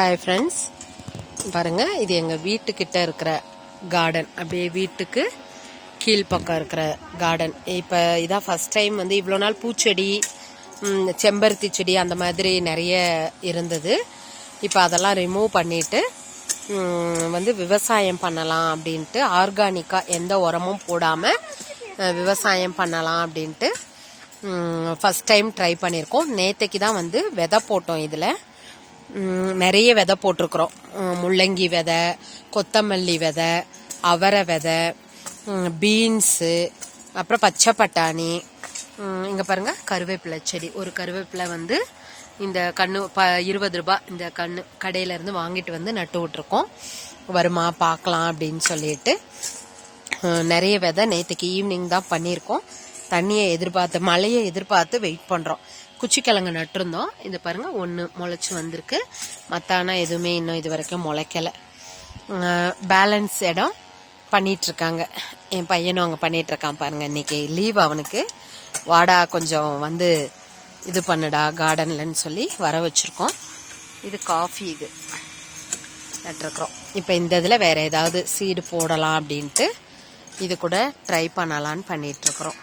Hi friends பாருங்க இது எங்கள் வீட்டுக்கிட்ட இருக்கிற கார்டன் அப்படியே வீட்டுக்கு கீழ்ப்பக்கம் இருக்கிற கார்டன் இப்போ இதான் ஃபர்ஸ்ட் டைம் வந்து இவ்வளோ நாள் பூச்செடி செம்பருத்தி செடி அந்த மாதிரி நிறைய இருந்தது. இப்போ அதெல்லாம் ரிமூவ் பண்ணிட்டு வந்து விவசாயம் பண்ணலாம் அப்படின்ட்டு ஆர்கானிக்காக எந்த உரமும் போடாமல் விவசாயம் பண்ணலாம் அப்படின்ட்டு ஃபஸ்ட் டைம் ட்ரை பண்ணியிருக்கோம் நேற்றைக்கு தான் வந்து விதை போட்டோம் இதில். நிறைய விதை போட்டிருக்கிறோம். முள்ளங்கி விதை கொத்தமல்லி விதை அவரை விதை பீன்ஸு அப்புறம் பச்சை பட்டாணி. இங்கே பாருங்கள் பாருங்க கருவேப்பிலை செடி. ஒரு கருவேப்பிலை வந்து இந்த கண்ணு ப இருபது ரூபாய் இந்த கண்ணு கடையிலேருந்து வாங்கிட்டு வந்து நட்டு விட்ருக்கோம் வருமா பார்க்கலாம் அப்படின்னு சொல்லிட்டு. நிறைய விதை நேற்றுக்கு ஈவினிங் தான் பண்ணியிருக்கோம். தண்ணியை எதிர்பார்த்து மழையை எதிர்பார்த்து வெயிட் பண்ணுறோம் குச்சிக்கிழங்கு நட்டிருந்தோம். இது பாருங்க ஒன்று முளைச்சி வந்திருக்கு. மத்தானா எதுவுமே இன்னும் இது வரைக்கும் முளைக்கல. பேலன்ஸ் இடம் பண்ணிகிட்ருக்காங்க என் பையனும் அங்கே பண்ணிகிட்ருக்கான் பாருங்க இன்னைக்கு. லீவ் அவனுக்கு. வாடா கொஞ்சம் வந்து இது பண்ணுடா கார்டன்லன்னு சொல்லி வர வச்சுருக்கோம். இது காஃபி இது. நட்டுருக்குறோம். இப்போ இந்த இதில் வேறு ஏதாவது சீடு போடலாம் அப்படின்ட்டு இது கூட ட்ரை பண்ணலான்னு பண்ணிகிட்ருக்குறோம் இருக்கிறோம்